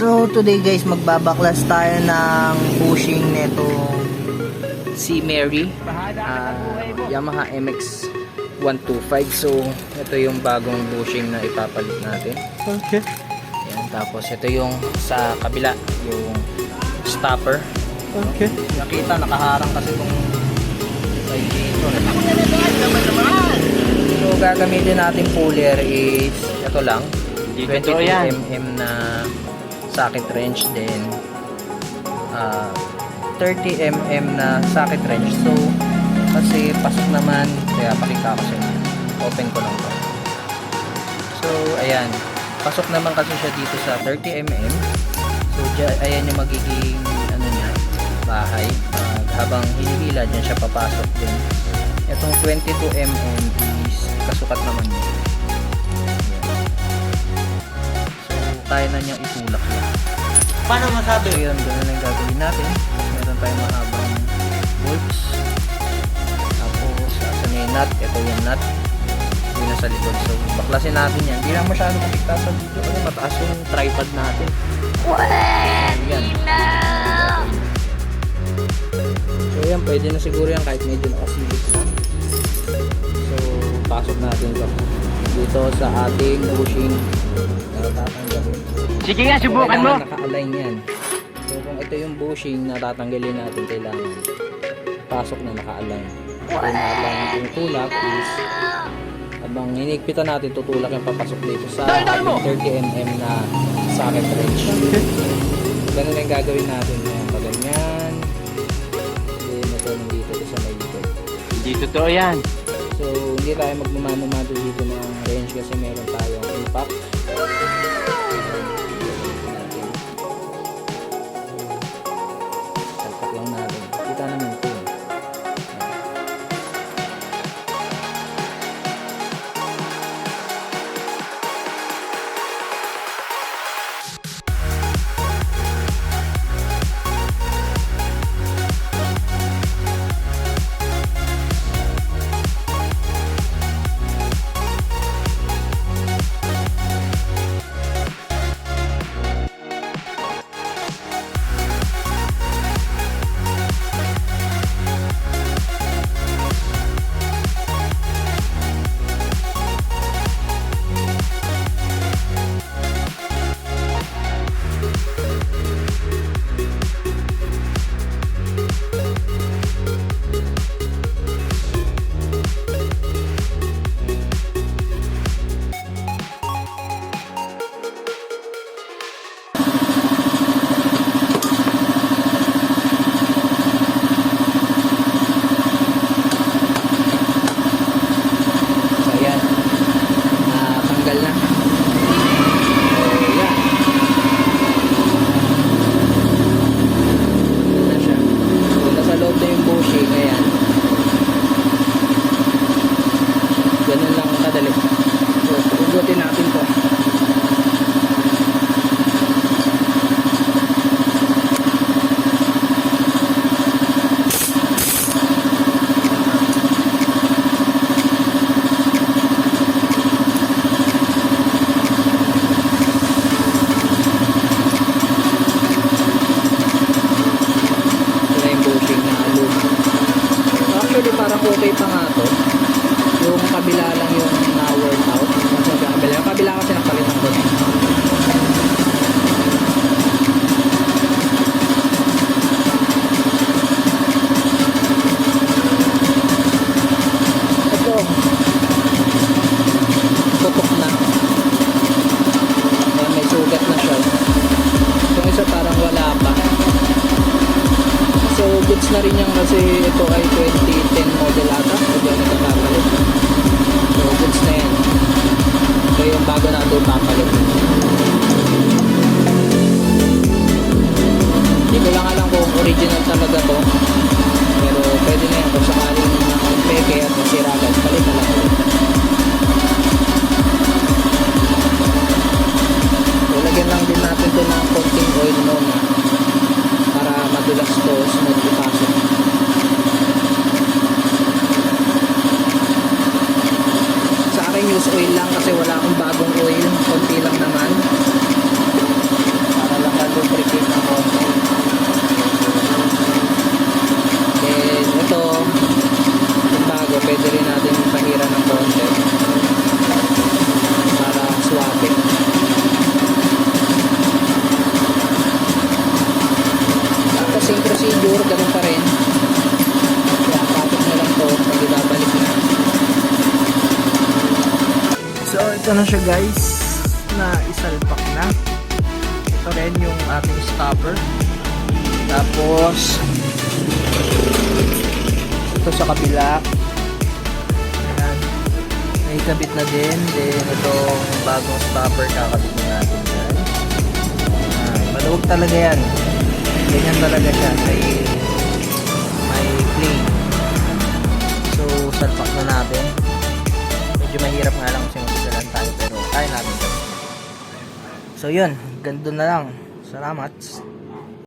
So today guys magbabaklas tayo ng bushing netong si Mary ah, Yamaha MX 125 so ito yung bagong bushing na ipapalit natin Okay. Yan, tapos ito yung sa kabila yung stopper Okay. nakita nakaharang kasi itong side dito so gagamitin natin puller is ito lang Hindi 22 totoo yan. mm na socket wrench then ah, 30 mm na socket wrench. So kasi pasok naman kaya pakita ko sa open ko lang to. So ayan. Pasok naman kasi siya dito sa 30 mm so dyan, ayan yung magiging ano niya bahay. Pag habang hinihila dyan siya papasok din. Itong 22 mm is kasukat naman niya. So, kaya na niyang yan. Paano masabi? yun, ganun lang gagawin natin. Tapos, meron tayong mahabang bolts. Tapos, asan yung nut? Ito yung nut. Yung nasa likod. So, baklasin natin yan. Hindi lang masyado makikita sa video kasi mataas yung tripod natin. Yan. So, yan. Pwede na siguro yan kahit medyo nakasilip na. So, pasok natin ito. Dito sa ating bushing na tatanggalin. Sige nga, subukan mo. Kailangan naka-align yan. So kung ito yung bushing na tatanggalin natin, kailangan pasok na naka-align. So na-align yung tulak is habang hinigpitan natin, tutulak yung papasok dito sa ating 30mm na socket wrench. Ganun na yung gagawin natin. Yan, pa ganyan. Then ito nandito ito sa may likod. Hindi totoo yan. So, hindi tayo magmamano-mano dito ng range kasi meron tayong impact. Ito. Tutok na. Ayan, may sugat na siya. Yung isa parang wala pa. So, goods na rin yan kasi ito ay 2010 model ata. So, di ako nagkakapalit. So, goods na yan. Ito yung bago na ito papalit. Hindi ko lang alam kung original talaga to. Pero pwede na yan kung sakaling peke at masira agad. Palit na lang ulit. So, lagyan lang din natin ito ng konting oil Na siya guys. Na isalpak na. Ito rin yung ating stopper. Tapos, ito sa kabila. Ayan. May kabit na din. Then, itong bagong stopper kakabit na natin. Ayan. Maluwag talaga yan. Ganyan talaga siya. May, So, yun. Ganito na lang. Salamat.